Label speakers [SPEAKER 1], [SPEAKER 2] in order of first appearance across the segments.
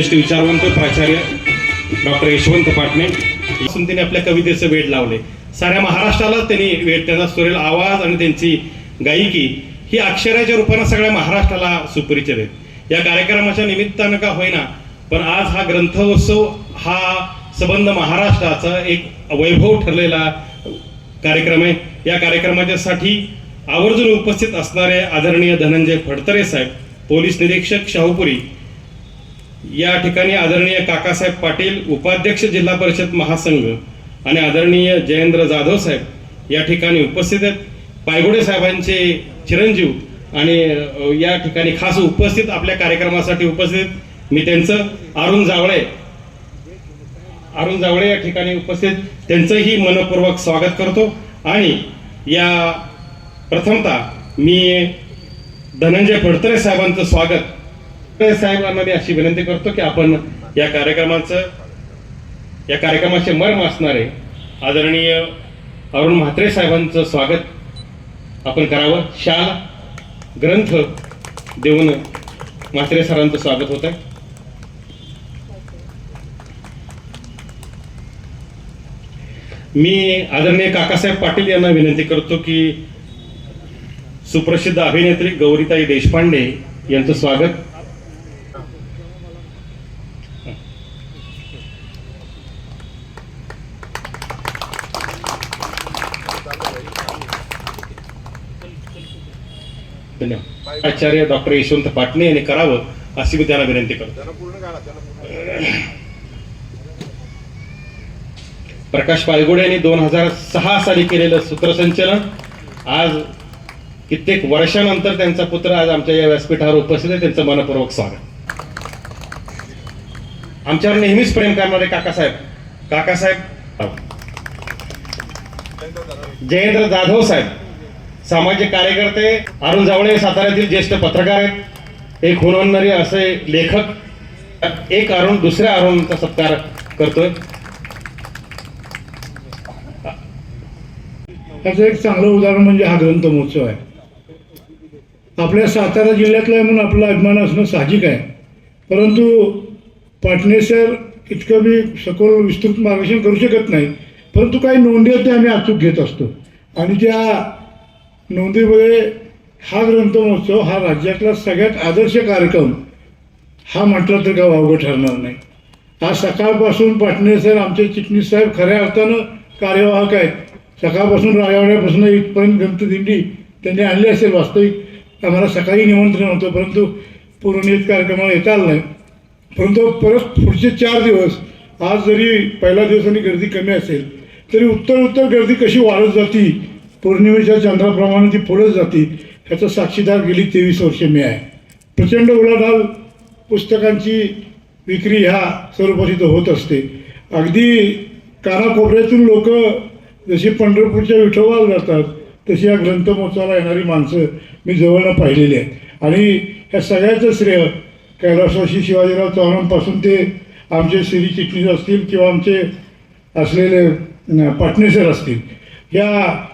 [SPEAKER 1] ज्येष्ठ विचारवंत प्राचार्य डॉक्टर यशवंत पाटणे. असून त्यांनी आपल्या कवितेचं वेड लावले. साऱ्या महाराष्ट्राला त्यांनी वेळ त्यांचा सुरेल आवाज आणि त्यांची गायकी ही अक्षराच्या रूपानं सगळ्या महाराष्ट्राला सुपरिचित आहे या कार्यक्रमाच्या निमित्तानं का होईना पण आज हा ग्रंथोत्सव हा संबंध महाराष्ट्राचा एक वैभव ठरलेला कार्यक्रम आहे. या कार्यक्रमाच्यासाठी आवर्जून उपस्थित असणारे आदरणीय धनंजय फडतरे साहेब पोलीस निरीक्षक शाहूपुरी या ठिकाणी आदरणीय काकासाहेब पाटील उपाध्यक्ष जिल्हा परिषद महासंघ आणि आदरणीय जयेंद्र जाधव साहेब या ठिकाणी उपस्थित आहेत. पायगुडे साहेबांचे चिरंजीव आणि या ठिकाणी खास उपस्थित आपल्या कार्यक्रमासाठी उपस्थित मी त्यांचं अरुण जावळे. अरुण जावळे या ठिकाणी उपस्थित. त्यांचंही मनपूर्वक स्वागत करतो आणि या प्रथमतः मी धनंजय फडतरे साहेबांचं स्वागत साहेबांना मी अशी विनंती करतो की आपण या कार्यक्रमाचं या कार्यक्रमाचे मर्म असणारे आदरणीय अरुण म्हात्रे साहेबांचं स्वागत आपण करावं. शाल ग्रंथ देऊन म्हात्रे सरांचं स्वागत होत आहे मी आदरणीय काकासाहेब पाटील यांना विनंती करतो की सुप्रसिद्ध अभिनेत्री गौरीताई देशपांडे यांचं स्वागत धन्यवाद आचार्य डॉक्टर यशवंत पाटणे यांनी करावं अशी मी त्यांना विनंती करतो. प्रकाश पालगुडे यांनी दोन हजार सहा साली केलेलं सूत्रसंचलन आज कित्येक वर्षानंतर त्यांचा पुत्र आज आमच्या या व्यासपीठावर उपस्थित आहे त्यांचं मनपूर्वक स्वागत. आमच्यावर नेहमीच प्रेम करणारे काकासाहेब काकासाहेब जयेंद्र जाधव साहेब. सामाजिक कार्यकर्ते अरुण जावळे साताऱ्यातील ज्येष्ठ पत्रकार आहेत. एक हुनवणारे असे लेखक. एक अरुण दुसऱ्या अरुणचा सत्कार करतोय.
[SPEAKER 2] त्याचं एक चांगलं उदाहरण म्हणजे हा ग्रंथ महोत्सव आहे. आपल्या सातारा जिल्ह्यातला आहे म्हणून आपला अभिमान असणं साहजिक आहे. परंतु पाटणेसर इतकं मी सखोल विस्तृत मार्गदर्शन करू शकत नाही परंतु काही नोंदी आहेत ते आम्ही अचूक घेत असतो. आणि त्या नोंदीमध्ये हा ग्रंथ महोत्सव हा राज्यातला सगळ्यात आदर्श कार्यक्रम. हा म्हटला तर का वावगं ठरणार नाही. आज सकाळपासून पाटणे सर आमचे चिटणीस साहेब खऱ्या अर्थानं कार्यवाहक आहेत. सकाळपासून राजवाड्यापासून इथपर्यंत ग्रंथदिंडी त्यांनी आणली असेल वास्तविक. आम्हाला सकाळी निमंत्रण होतं परंतु पूर्णित कार्यक्रमाला येता आलं नाही. परंतु परत पुढचे चार दिवस आज जरी पहिल्या दिवसांनी गर्दी कमी असेल तरी उत्तर उत्तर गर्दी कशी वाढत जाती पौर्णिमेच्या चंद्राप्रमाणे ती पुढंच जाते ह्याचा साक्षीदार गेली तेवीस वर्षे मी आहे. प्रचंड उलाढाल पुस्तकांची विक्री ह्या स्वरूपात इथं होत असते. अगदी कानाकोपऱ्यातून लोक जशी पंढरपूरच्या विठोबाला जातात तशी या ग्रंथमहोत्सवाला येणारी माणसं मी जवळनं पाहिलेली आहेत. आणि ह्या सगळ्याचं श्रेय कैलासवासी शिवाजीराव चव्हाणांपासून ते आमचे श्री चिटणीस असतील किंवा आमचे असलेले पाटणेसर असतील या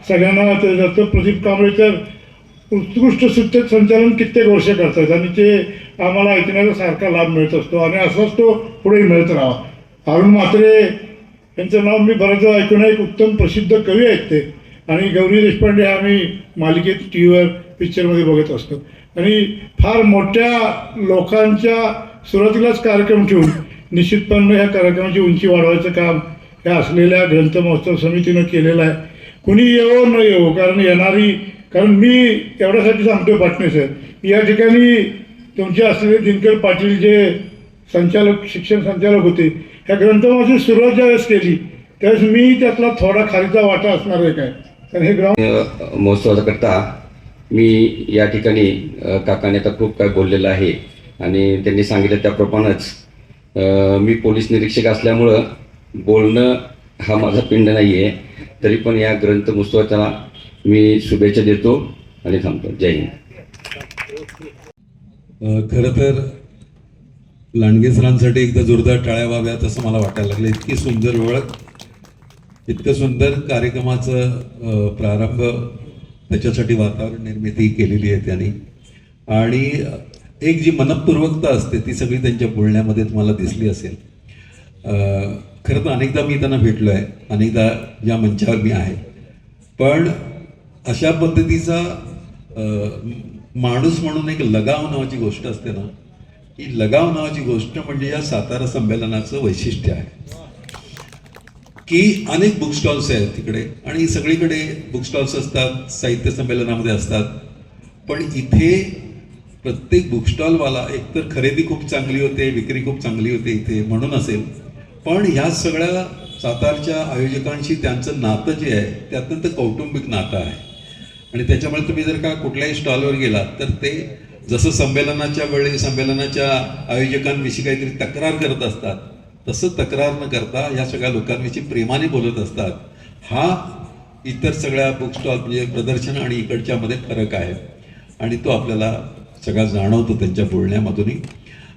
[SPEAKER 2] सगळ्यांना ते प्रदीप कांबळे तर उत्कृष्ट सूत्र संचालन कित्येक वर्ष करतात आणि ते आम्हाला ऐकण्याचा सारखा लाभ मिळत असतो. आणि असाच तो पुढे मिळत राहा अरुण म्हात्रे यांचं नाव मी बऱ्याच ऐकून एक उत्तम प्रसिद्ध कवी आहेत ते. आणि गौरी देशपांडे आम्ही मालिकेत टी व्हीवर पिक्चरमध्ये बघत असतो. आणि फार मोठ्या लोकांच्या सुरुवातीलाच कार्यक्रम ठेवून निश्चितपणे ह्या कार्यक्रमाची उंची वाढवायचं काम ह्या असलेल्या ग्रंथ महोत्सव समितीनं केलेलं आहे. कुणी येवो न येवो कारण येणारी कारण मी तेवढ्यासाठी सांगतो आहे पाटणे सर या ठिकाणी तुमचे असलेले दिनकर पाटील जे संचालक शिक्षण संचालक होते ह्या ग्रंथमाची सुरुवात ज्यावेळेस केली त्यावेळेस मी त्यातला थोडा खालीचा वाटा असणार आहे काय? कारण हे ग्राउंड
[SPEAKER 3] महोत्सवाकरता मी या ठिकाणी काकाने आता खूप काय बोललेलं आहे. आणि त्यांनी सांगितलं त्याप्रमाणेच मी पोलीस निरीक्षक असल्यामुळं बोलणं हा माझा पिंड नाही आहे तरी पण या ग्रंथ महोत्सवाच्या मी शुभेच्छा देतो आणि थांबतो. जय हिंद.
[SPEAKER 4] खरं तर लांडगे सरांसाठी एकदा जोरदार टाळ्या व्हाव्यात असं मला वाटायला लागलं. इतकी सुंदर ओळख इतकं सुंदर कार्यक्रमाचं प्रारंभ त्याच्यासाठी वातावरण निर्मिती केलेली आहे त्यांनी. आणि एक जी मनपूर्वकता असते ती सगळी त्यांच्या बोलण्यामध्ये तुम्हाला दिसली असेल. खरं तर अनेकदा मी त्यांना भेटलो आहे अनेकदा या मंचावर मी आहे. पण अशा पद्धतीचा माणूस म्हणून एक लगाव नावाची गोष्ट असते ना ही लगाव नावाची गोष्ट म्हणजे या सातारा संमेलनाचं वैशिष्ट्य आहे. की अनेक बुक स्टॉल्स आहेत तिकडे आणि सगळीकडे बुक स्टॉल्स असतात साहित्य संमेलनामध्ये असतात. पण इथे प्रत्येक बुक स्टॉलवाला एकतर खरेदी खूप चांगली होते विक्री खूप चांगली होते इथे म्हणून असेल पण ह्या सगळ्या सातारच्या आयोजकांशी त्यांचं नातं जे आहे ते अत्यंत कौटुंबिक नातं आहे. आणि त्याच्यामुळे तुम्ही जर का कुठल्याही स्टॉलवर गेलात तर ते जसं संमेलनाच्या वेळी संमेलनाच्या आयोजकांविषयी काहीतरी तक्रार करत असतात तसं तक्रार न करता या सगळ्या लोकांविषयी प्रेमाने बोलत असतात. हा इतर सगळ्या बुक स्टॉल म्हणजे प्रदर्शन आणि इकडच्यामध्ये फरक आहे. आणि तो आपल्याला सगळा जाणवतो त्यांच्या बोलण्यामधूनही.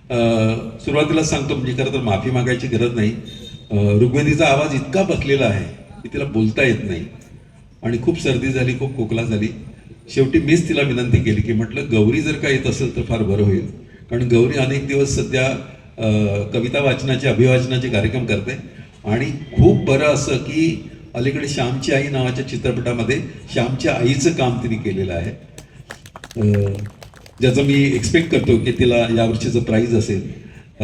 [SPEAKER 4] अं, सुरुवातीला सांगतो म्हणजे खरं तर माफी मागायची गरज नाही. अं, आवाज इतका बसलेला आहे की तिला बोलता येत नाही. आणि खूप सर्दी झाली खूप खोकला झाली. शेवटी मीच तिला विनंती केली की म्हटलं गौरी जर का येत असेल तर फार बरं होईल. कारण गौरी अनेक दिवस सध्या कविता वाचनाचे अभिवाचनाचे कार्यक्रम करते. आणि खूप बरं असं की अलीकडे श्यामची आई नावाच्या चित्रपटामध्ये श्यामच्या आईचं काम तिने केलेलं आहे. ज्याचं मी एक्सपेक्ट करतो की तिला यावर्षीचं प्राईज असेल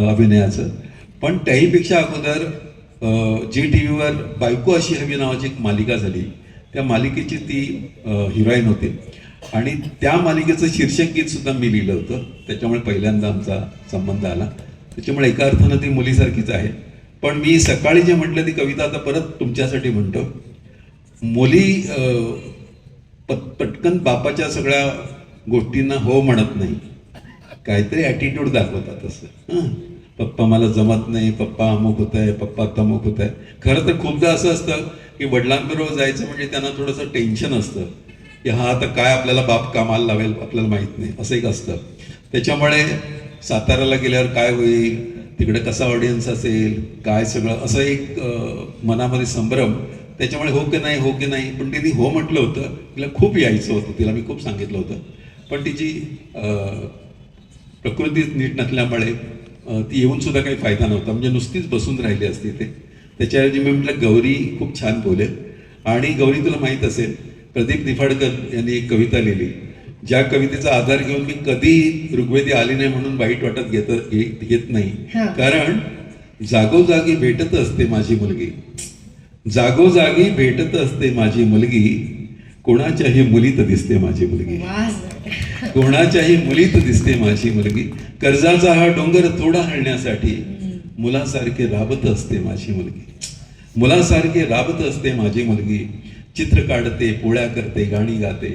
[SPEAKER 4] अभिनयाचं. पण त्याहीपेक्षा अगोदर जी टी व्हीवर बायको अशी हवी नावाची एक मालिका झाली. त्या मालिकेची ती हिरोईन होती. आणि त्या मालिकेचं शीर्षक गीत सुद्धा मी लिहिलं होतं. त्याच्यामुळे पहिल्यांदा आमचा संबंध आला. त्याच्यामुळे एका अर्थानं ती मुलीसारखीच आहे. पण मी सकाळी जे म्हटलं ती कविता आता परत तुमच्यासाठी म्हणतो. मुली पट पटकन बापाच्या सगळ्या गोष्टींना हो म्हणत नाही. काहीतरी ॲटिट्यूड दाखवतात असं. पप्पा मला जमत नाही पप्पा अमुक होत आहे पप्पा तमुक होत आहे खरं तर खूपदा असं असतं की वडिलांबरोबर जायचं म्हणजे त्यांना थोडंसं टेन्शन असतं. की हा आता काय आपल्याला बाप कामाला लावेल आपल्याला माहीत नाही. असं एक असतं. त्याच्यामुळे साताऱ्याला गेल्यावर काय होईल? तिकडे कसा ऑडियन्स असेल? काय सगळं? असं एक मनामध्ये संभ्रम. त्याच्यामुळे हो की नाही हो की नाही. पण तिने हो म्हटलं होतं. तिला खूप यायचं होतं. तिला मी खूप सांगितलं होतं. पण तिची अं, प्रकृती नीट नसल्यामुळे ती येऊन सुद्धा काही फायदा नव्हता. म्हणजे नुसतीच बसून राहिली असती ते. त्याच्याऐवजी मी म्हटलं गौरी खूप छान बोलेल. आणि गौरी तुला माहीत असेल प्रदीप निफाडकर यांनी एक कविता लिहिली. ज्या कवितेचा आधार घेऊन मी कधी ऋग्वेदी आली नाही म्हणून वाईट वाटत घेत घेत नाही. कारण जागोजागी भेटत असते माझी मुलगी. जागोजागी भेटत असते माझी मुलगी. कोणाच्याही मुलीत दिसते माझी मुलगी. कोणाच्याही मुलीत दिसते माझी मुलगी. कर्जाचा हा डोंगर थोडा हलण्यासाठी मुलासारखे राबत असते माझी मुलगी. मुलासारखे राबत असते माझी मुलगी. चित्र काढते पोळ्या करते गाणी गाते.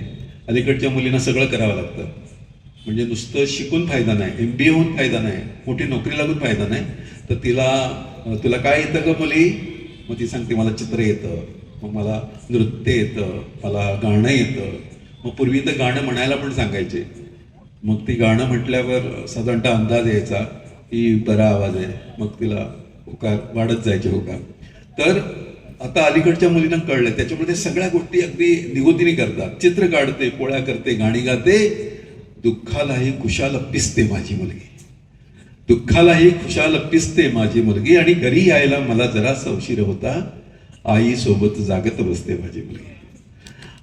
[SPEAKER 4] अलीकडच्या मुलींना सगळं करावं लागतं. म्हणजे नुसतं शिकून फायदा नाही एम बी ए होऊन फायदा नाही मोठी नोकरी लागून फायदा नाही. तर तिला तुला काय येतं का मुली? मग ती सांगते मला चित्र येतं. मग मला नृत्य येतं मला गाणं येतं. मग पूर्वी तर गाणं म्हणायला पण सांगायचे. मग ती गाणं म्हटल्यावर साधारणतः अंदाज यायचा की बरा आवाज आहे. मग तिला होकार वाढत जायचे होकार. तर आता अलीकडच्या मुलींना कळलं. त्याच्यामुळे ते सगळ्या गोष्टी अगदी निगुतीने करतात. चित्र काढते पोळ्या करते गाणी गाते. दुःखालाही खुशाल पिसते माझी मुलगी. दुःखालाही खुशाल पिसते माझी मुलगी. आणि घरी यायला मला जरा उशीर होता. आईसोबत जागत बसते माझी मुलगी.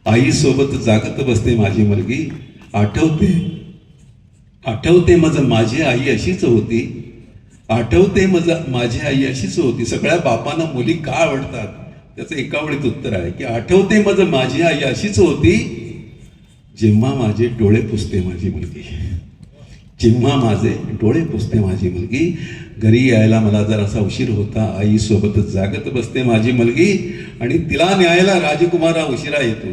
[SPEAKER 4] आईसोबत जागत बसते माझी मुलगी. आठवते. आठवते मज माझी आई अशीच होती. आठवते मज माझी आई अशीच होती. सगळ्या बापांना मुली का आवडतात? त्याचं एका वेळीत उत्तर आहे की आठवते मज माझी आई अशीच होती. जेव्हा माझे डोळे पुसते माझी मुलगी. जेव्हा माझे डोळे पुसते माझी मुलगी घरी यायला मला जरासा उशीर होता. आईसोबतच जागत बसते माझी मुलगी आणि तिला न्यायला राजकुमारा उशिरा येतो.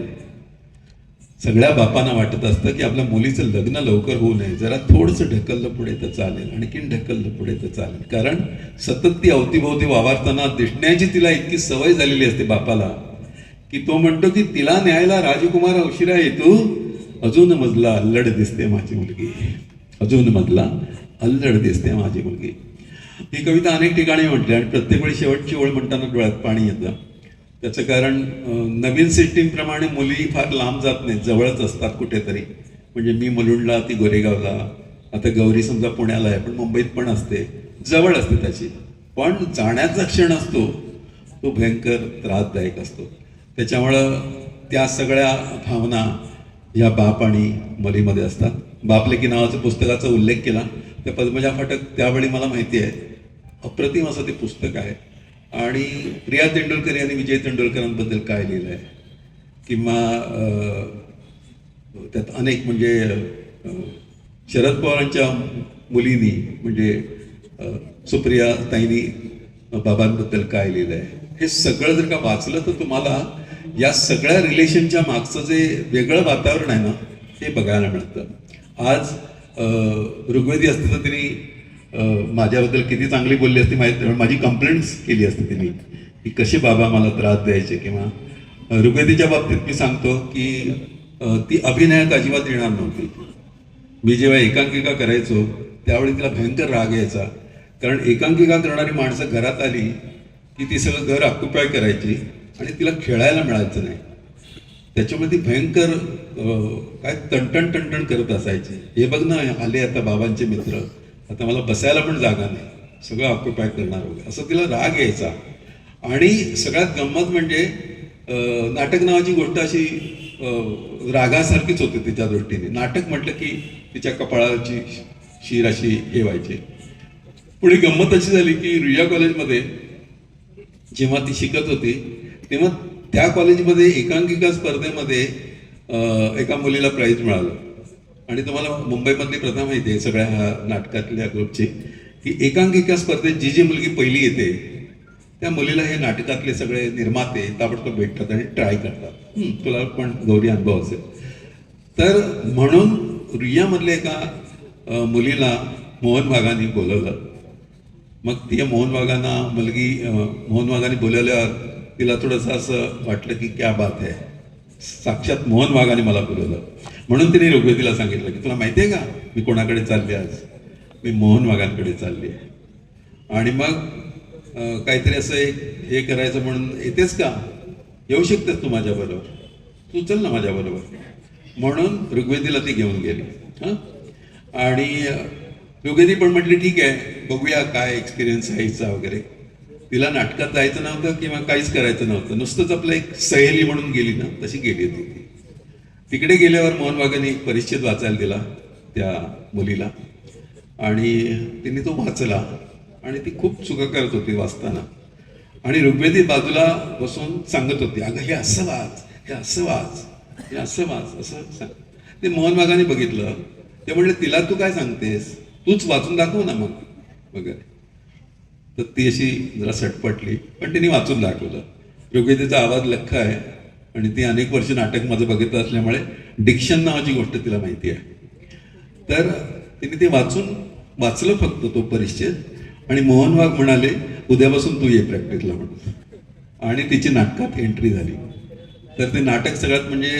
[SPEAKER 4] सगळ्या बापांना वाटत असतं की आपल्या मुलीचं लग्न लवकर होऊ नये. जरा थोडंसं ढकललं पुढे तर चालेल. आणखीन ढकललं पुढे तर चालेल. कारण सतत ती अवतीभोवती वावरताना दिसण्याची तिला इतकी सवय झालेली असते बापाला की तो म्हणतो की तिला न्यायला राजकुमार उशिरा येतो. अजून मजला अल्लड दिसते माझी मुलगी. अजून मधला अल्लड दिसते माझी मुलगी. ही कविता अनेक ठिकाणी म्हटली आणि प्रत्येक वेळी शेवटची ओळ म्हणताना डोळ्यात पाणी येतं. त्याचं कारण नवीन सिस्टीमप्रमाणे मुली फार लांब जात नाहीत जवळच असतात कुठेतरी. म्हणजे मी मुलुंडला ती गोरेगावला आता गौरी समजा पुण्याला आहे पण मुंबईत पण असते. जवळ असते त्याची. पण जाण्याचा क्षण असतो तो भयंकर त्रासदायक असतो. त्याच्यामुळं त्या सगळ्या भावना या बाप आणि मलीमध्ये असतात. बापलेकी नावाचं पुस्तकाचा उल्लेख केला. त्या पद्मजा फाटक त्यावेळी मला माहिती आहे. अप्रतिम असं ते पुस्तक आहे. आणि प्रिया तेंडुलकर यांनी विजय तेंडुलकरांबद्दल काय लिहिलं आहे? किंवा त्यात अनेक म्हणजे शरद पवारांच्या मुलींनी म्हणजे सुप्रिया ताईंनी बाबांबद्दल काय लिहिलं आहे? हे सगळं जर का वाचलं तर तुम्हाला या सगळ्या रिलेशनच्या मागचं जे वेगळं वातावरण आहे ना ते बघायला मिळतं. आज ऋग्वेदी असते तर तिने माझ्याबद्दल किती चांगली बोलली असती माहिती माझी कंप्लेंट्स केली असती तिने की कसे बाबा मला त्रास द्यायचे किंवा ऋग्वेदीच्या बाबतीत मी सांगतो की ती अभिनयात अजिबात येणार नव्हती. मी जेव्हा एकांकिका करायचो त्यावेळी तिला भयंकर राग यायचा. कारण एकांकिका करणारी माणसं घरात आली की ती सगळं घर ऑक्युपाय करायची आणि तिला खेळायला मिळायचं नाही. त्याच्यामध्ये भयंकर काय टणटण टणटण करत असायचे. हे बघ ना आले आता बाबांचे मित्र. आता मला बसायला पण जागा नाही. सगळं ऑक्युपाय करणार वगैरे. असं तिला राग यायचा. आणि सगळ्यात गंमत म्हणजे नाटक नावाची गोष्ट अशी रागासारखीच होती तिच्या दृष्टीने. नाटक म्हटलं की तिच्या कपाळाची शीर अशी हे व्हायची पुढे गंमत अशी झाली की रुया कॉलेजमध्ये जेव्हा ती शिकत होती तेव्हा त्या कॉलेजमध्ये एकांकिका स्पर्धेमध्ये एका मुलीला प्राईज मिळालं. आणि तुम्हाला मुंबईमधली प्रथा माहिती आहे सगळ्या ह्या नाटकातल्या ग्रुपची की एकांकिका स्पर्धेत जी जी मुलगी पहिली येते त्या मुलीला हे नाटकातले सगळे निर्माते ताबडतोब भेटतात आणि ट्राय करतात. तुला पण गौरी अनुभव असेल. तर म्हणून रियामधल्या एका मुलीला मोहन वाघांनी बोलवलं. मग ती मोहन भागांना मुलगी मोहन वाघांनी बोलवल्यावर तिला थोडंसं असं वाटलं की क्या बात आहे साक्षात मोहन वाघाने मला बोलवलं. म्हणून तिने ऋग्वेदीला सांगितलं की तुला माहिती आहे का मी कोणाकडे चालले आज? मी मोहन वाघांकडे चालली आहे. आणि मग काहीतरी असं एक हे करायचं म्हणून येतेस का? येऊ शकतेस तू माझ्याबरोबर. तू चल ना माझ्याबरोबर. म्हणून ऋग्वेदीला ती घेऊन गेली. हं? आणि ऋग्वेदी पण म्हटली ठीक आहे बघूया काय एक्सपिरियन्स आहे हिचा वगैरे. तिला नाटकात जायचं नव्हतं किंवा काहीच करायचं नव्हतं. नुसतंच आपलं एक सहेली म्हणून गेली ना तशी गेली होती ती. तिकडे गेल्यावर मोहन वाघांनी एक परिच्छेद वाचायला दिला त्या मुलीला. आणि तिने तो वाचला आणि ती खूप चुका करत होती वाचताना. आणि ऋग्वेदी बाजूला बसून सांगत होती अगं हे असं वाच हे असं वाच हे असं वाच असं सांग. ते मोहन बागाने बघितलं. ते म्हणले तिला तू काय सांगतेस? तूच वाचून दाखव ना मग वगैरे तर ती अशी जरा सटपटली पण तिने वाचून दाखवलं. योग्यतेचा आवाज लख्ख आहे आणि ती अनेक वर्ष नाटक माझं बघितलं असल्यामुळे डिक्शन नावाची गोष्ट तिला माहिती आहे. तर तिने ते वाचून वाचलं फक्त तो परिच्छेद आणि मोहन वाघ म्हणाले उद्यापासून तू ये प्रॅक्टिसला म्हणून. आणि तिची नाटकात एंट्री झाली. तर ते नाटक सगळ्यात म्हणजे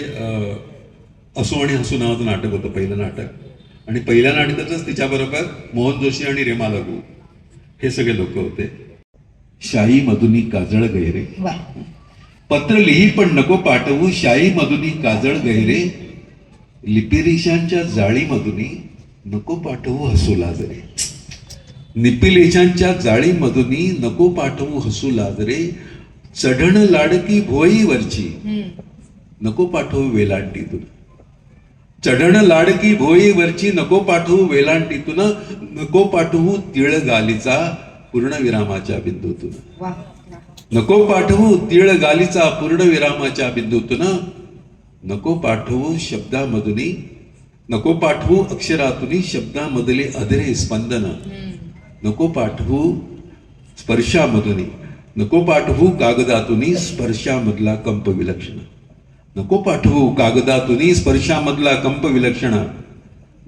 [SPEAKER 4] असो आणि हसू नावाचं नाटक होतं पहिलं नाटक. आणि पहिल्या नाटकातच तिच्याबरोबर मोहन जोशी आणि रेमा लागू. हे सगळे लोक होते. शाही मधुनी काजळ गैरे पत्र लिही पण नको पाठवू शाही मधुनी काजळ गैरे लिपिरेषांच्या जाळी मधुनी नको पाठवू हसू लाजरे. निपिलेशांच्या जाळी मधुनी नको पाठवू हसू लाजरे. चढण लाडकी भोईवरची नको पाठवू वेलांटीतून चढण लाडकी भोईवरची नको पाठवू वेलांटीतून नको पाठवू तिळ गालीचा पूर्णविरामाच्या बिंदूतून. नको पाठवू तीळ गालीचा पूर्ण विरामाच्या बिंदूतून नको पाठवू शब्दामधुनी नको पाठवू अक्षरातुनी शब्दामधले अधरे स्पंदन नको पाठवू स्पर्शामधुनी नको पाठवू कागदातुनी स्पर्शामधला कंप विलक्षण नको पाठवू कागदातुनी स्पर्शामधला कंप विलक्षण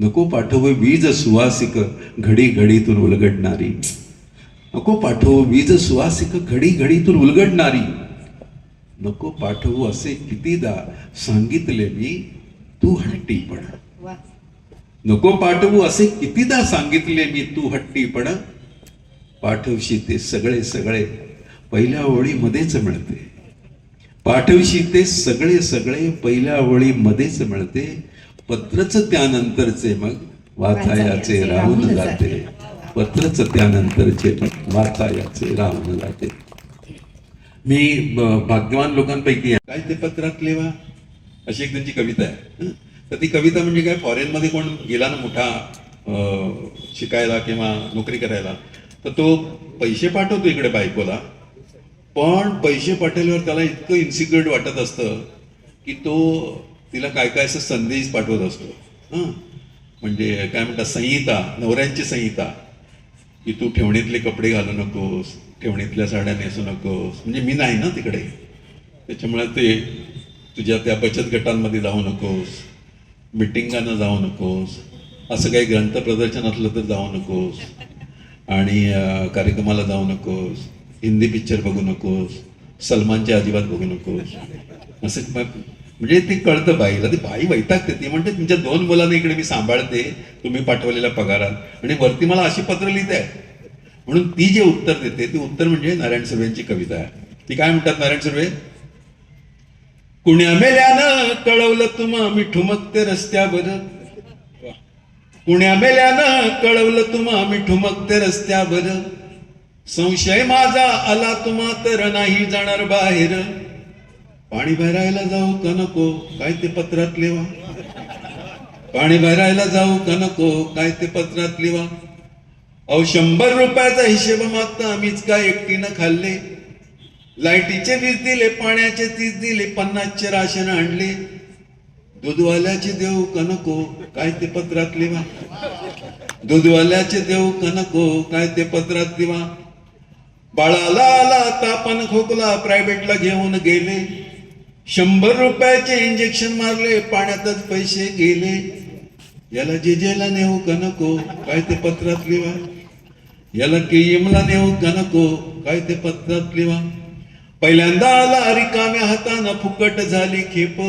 [SPEAKER 4] नको पाठवू वीज सुवासिक घडी घडीतून उलगडणारी. नको पाठवू वीज सुवासिक घडी घडीतून उलगडणारी. नको पाठवू असे कितीदा सांगितले मी तू हट्टीपण नको पाठवू असे कितीदा सांगितले मी तू हट्टीपण पाठवशी ते सगळे सगळे पहिल्या ओळीमध्येच मिळते. पाठवशी ते सगळे सगळे पहिल्या ओळीमध्येच मिळते. पत्रच त्यानंतरचे मग वाचायाचे राहून जाते. पत्रच त्यानंतरचे वाचायाचे राहून जाते. मी भाग्यवान लोकांपैकी काय ते पत्रात लिहा अशी एक त्यांची कविता आहे? तर ती कविता म्हणजे काय? फॉरेनमध्ये कोण गेला ना मोठा शिकायला किंवा नोकरी करायला तर तो पैसे पाठवतो इकडे बायकोला. पण पैसे पाठवल्यावर त्याला इतकं इन्सिक्युअर वाटत असतं की तो तिला काय काय असं संदेश पाठवत असतो. हां. म्हणजे काय म्हणतात संहिता नवऱ्यांची संहिता की तू ठेवणीतले कपडे घालू नकोस ठेवणीतल्या साड्या नेसू नकोस. म्हणजे मी नाही ना तिकडे. त्याच्यामुळे ते तुझ्या त्या बचत गटांमध्ये जाऊ नकोस मिटिंगांना जाऊ नकोस असं काही ग्रंथ प्रदर्शन असलं तर जाऊ नकोस आणि कार्यक्रमाला जाऊ नकोस. हिंदी पिक्चर बघू नकोस सलमानचे अजिबात बघू नकोस. असं म्हणजे ते कळतं बाईला. ती बाई वैतागते ती म्हणते तुमच्या दोन मुलांना इकडे मी सांभाळते. तुम्ही पाठवलेल्या पगारात. आणि वरती मला अशी पत्र लिहित आहे म्हणून ती जे उत्तर देते ते उत्तर म्हणजे नारायण सुर्वेची कविता आहे. ती काय म्हणतात नारायण सुर्वे? कुण्या मेल्यानं कळवलं तुम्हा मी ठुमकते रस्त्यावर. कुण्या मेल्यानं कळवलं तुम्हा मी ठुमकते रस्त्यावर. संशय माझा आला तुम्हा तर नाही जाणार बाहेर. पाणी भरायला जाऊ का नको? काय ते पत्रात लिवा. पाणी भरायला जाऊ का नको? काय ते पत्रात लिवा. अहो शंभर रुपयाचा हिशेब मागता आम्हीच काय एकटीनं खाल्ले? लाईटीचे वीज दिले पाण्याचे तीस दिले पन्नासचे राशन आणले. दूधवाल्याचे देऊ का नको? काय ते पत्रात लिवा. दूधवाल्याचे देऊ का नको? काय ते पत्रात लिवा. बाळाला आला तापन खोकला प्रायव्हेटला घेऊन गेले. शंभर रुपयाचे इंजेक्शन मारले पाण्यातच पैसे गेले. याला जेजेला नेऊ का नको? काय ते पत्रात लिहा याला केयमला नेऊ का नको? काय ते पत्रात लिहा पहिल्यांदा आला रिकाम्या हातानं फुकट झाली खेप.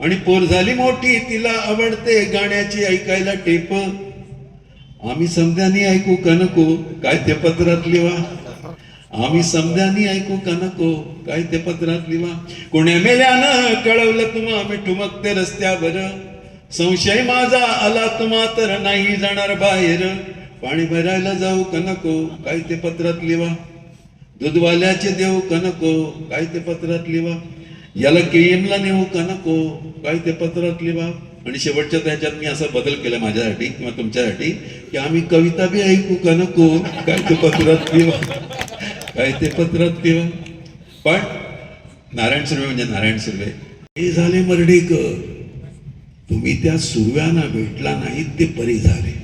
[SPEAKER 4] आणि पोर झाली मोठी तिला आवडते गाण्याची ऐकायला टेप. आम्ही समजाने ऐकू का नको? काय ते पत्रात लिहा आम्ही समजानी ऐकू का नको? काय ते पत्रात लिहा कोण्या मेल्यानं कळवलं तुम्हा आम्ही ठुमकते रस्त्यावर? संशय माझा आला तुम्हा तर नाही जाणार बाहेर. पाणी भरायला जाऊ का नको? काय ते पत्रात लिहा दूधवाल्याचे देऊ का नको? काय ते पत्रात लिहा याला केएमला नेऊ का नको? काय ते पत्रात लिहा आणि शेवटच्या त्याच्यात मी असा बदल केला माझ्यासाठी किंवा तुमच्यासाठी की आम्ही कविता बी ऐकू का नको? काय ते पत्रात लिहा ते पत्रात किंवा पण नारायण सुर्वे म्हणजे नारायण सुर्वे. हे झाले मर्डेकर. तुम्ही त्या सुर्व्यांना भेटला नाहीत ते बरे झाले.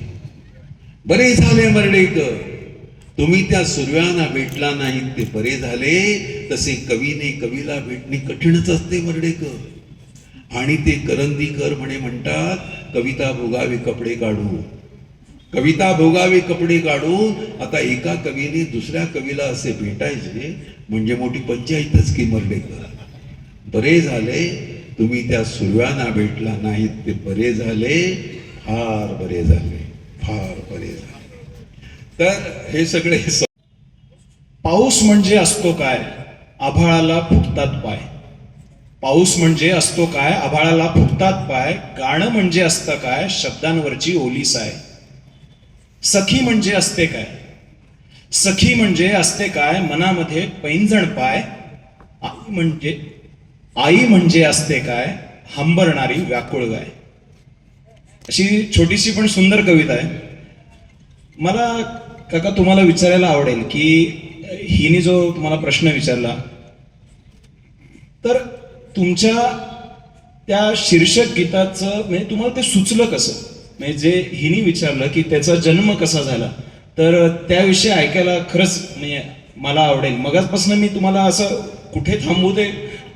[SPEAKER 4] बरे झाले मर्डेकर. तुम्ही त्या सुर्व्यांना भेटला नाहीत ते बरे झाले. तसे कवीने कवीला भेटणे कठीणच असते मर्डेकर. आणि ते करंदीकर म्हणे म्हणतात कविता भोगावे कपडे काढू. कविता भोगावी कपडे काढून आता एका कवीने दुसऱ्या कवीला असे भेटायचे म्हणजे मोठी पंचायतच की मर्डेकर बरे झाले तुम्ही त्या सुर्व्यांना भेटला नाहीत ते बरे झाले फार बरे झाले फार बरे झाले. तर हे सगळे
[SPEAKER 5] पाऊस म्हणजे असतो काय? आभाळाला फुटतात पाय. पाऊस म्हणजे असतो काय? आभाळाला फुटतात पाय. गाणं म्हणजे असतं काय? शब्दांवरची ओलीस आहे सखी म्हणजे असते काय? सखी म्हणजे असते काय? मनामध्ये पैंजण पाय आई म्हणजे आई म्हणजे असते काय? हंबरणारी व्याकुळ गाय. अशी छोटीशी पण सुंदर कविता आहे. मला काका तुम्हाला विचारायला आवडेल की हिने जो तुम्हाला प्रश्न विचारला तर तुमच्या त्या शीर्षक गीताचं म्हणजे तुम्हाला ते सुचलं कसं? म्हणजे जे हिने विचारलं की त्याचा जन्म कसा झाला तर त्याविषयी ऐकायला खरंच म्हणजे मला आवडेल. मगाचपासून मी तुम्हाला असं कुठे थांबू ते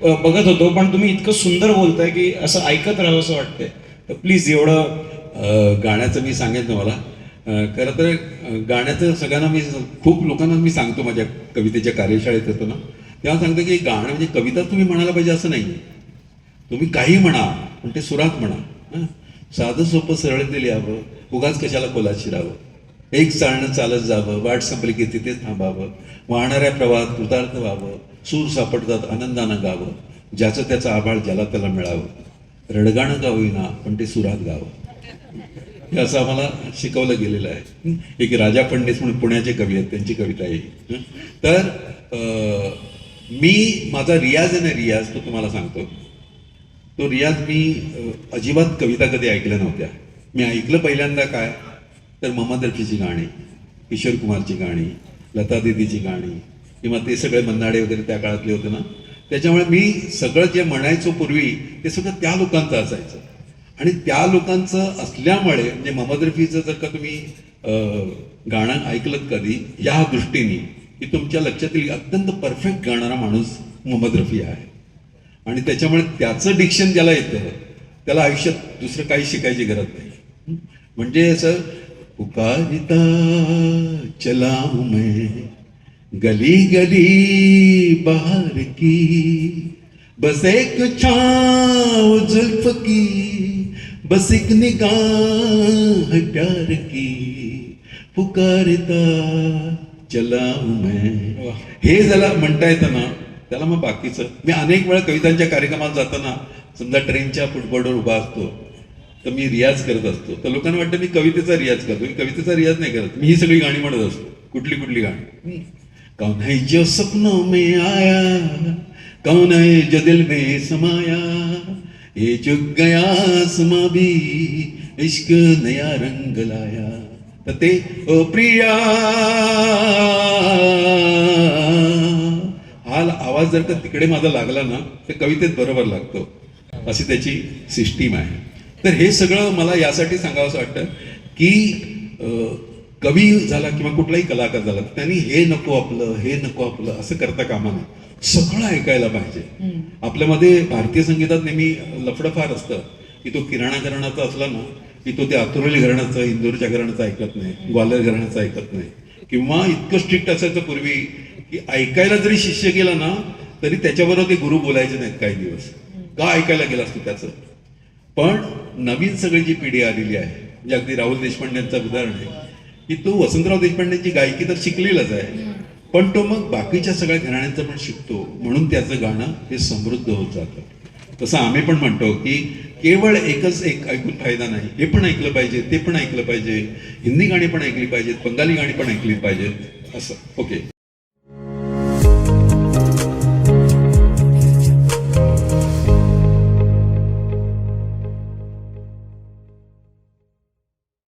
[SPEAKER 5] बघत होतो पण तुम्ही इतकं सुंदर बोलताय की असं ऐकत राहावं असं वाटतंय. तर प्लीज एवढं
[SPEAKER 4] गाण्याचं मी सांगेन तुम्हाला. खरं तर गाण्याचं सगळ्यांना मी खूप लोकांना मी सांगतो माझ्या कवितेच्या कार्यशाळेत येतो ना तेव्हा सांगतो की गाणं म्हणजे कविता तुम्ही म्हणायला पाहिजे असं नाही तुम्ही काही म्हणा पण ते सुरात म्हणा साधं सोपं सरळ लिहावं यावं. उगाच कशाला कोलात शिरावं? एक चालणं चालत जावं वाट संपली की तिथेच थांबावं. वाहणाऱ्या प्रवाहात कृतार्थ व्हावं सूर सापडतात आनंदानं गावं. ज्याचं त्याचं आभाळ ज्याला त्याला मिळावं. रडगाणं का होईना पण ते सुरात गावं. हे असं आम्हाला शिकवलं गेलेलं आहे. एक राजा पंडित म्हणून पुण्याचे कवी आहेत त्यांची कविता आहे तर मी माझा रियाज आहे ना रियाज तो तुम्हाला सांगतो. तो रियाज मी अजिबात कविता कधी ऐकल्या नव्हत्या. मी ऐकलं पहिल्यांदा काय? तर मोहम्मद गाणी किशोर कुमारची गाणी लता दीदीची गाणी किंवा ते सगळे मन्नाडे वगैरे त्या काळातले होते ना. त्याच्यामुळे मी सगळं जे म्हणायचो पूर्वी ते सगळं त्या लोकांचं असायचं. आणि त्या लोकांचं असल्यामुळे म्हणजे मोहम्मद जर का तुम्ही गाणं ऐकलं कधी या दृष्टीने की तुमच्या लक्षात येईल अत्यंत परफेक्ट गाणारा माणूस मोहम्मद रफी आहे. आणि त्याच्यामुळे त्याचं डिक्शन ज्याला येतं त्याला आयुष्यात दुसरं काही शिकायची गरज नाही? म्हणजे असं पुकारिता चला मैं गली गली बाहर की बस एक छाव जुल्फ की बस एक निगाह प्यार की पुकारता चला मैं हे ज्याला म्हणता येतं ना त्याला मग बाकीचं मी अनेक वेळा कवितांच्या कार्यक्रमात जाताना समजा ट्रेनच्या फुटबॉलवर उभा असतो तर मी रियाज करत असतो. तर लोकांना वाटतं मी कवितेचा रियाज करतो. मी कवितेचा रियाज नाही करत. मी ही सगळी गाणी म्हणत असतो. कुठली कुठली गाणी? कौन है जो सपनों में आया? कौन है जो दिल में समाया? ये चुक गया समा भी इश्क नया रंग लाया। तर ते ओ प्रिया! हा आवाज जर का तिकडे माझा लागला ना तर कवितेत बरोबर लागतो. अशी त्याची सिस्टीम आहे. तर हे सगळं मला यासाठी सांगावंसं वाटतं की कवी झाला किंवा कुठलाही कलाकार झाला तर त्यांनी हे नको आपलं हे नको आपलं असं करता कामा नये. सगळं ऐकायला पाहिजे. आपल्यामध्ये भारतीय संगीतात नेहमी लफडं फार असतं की तो किराणा घराण्याचा असला ना की तो ते आतुरली घराण्याचं इंदोरच्या घराण्याचं ऐकत नाही ग्वाल्हेर घराण्याचं ऐकत नाही. किंवा इतकं स्ट्रिक्ट असायचं पूर्वी की ऐकायला जरी शिष्य गेला ना तरी त्याच्याबरोबर ते गुरु बोलायचे नाहीत काही दिवस. का ऐकायला गेलास असतो त्याचं? पण नवीन सगळी जी पिढी आलेली आहे म्हणजे अगदी राहुल देशपांडेंचं उदाहरण आहे की तो वसंतराव देशपांडेंची गायकी तर शिकलेलाच आहे. पण तो मग बाकीच्या सगळ्या घराण्यांचं पण शिकतो. म्हणून त्याचं गाणं हे समृद्ध होत जातं. तसं आम्ही पण म्हणतो की केवळ एकच एक ऐकून फायदा नाही. हे पण ऐकलं पाहिजे ते पण ऐकलं पाहिजे हिंदी गाणी पण ऐकली पाहिजेत बंगाली गाणी पण ऐकली पाहिजेत असं. ओके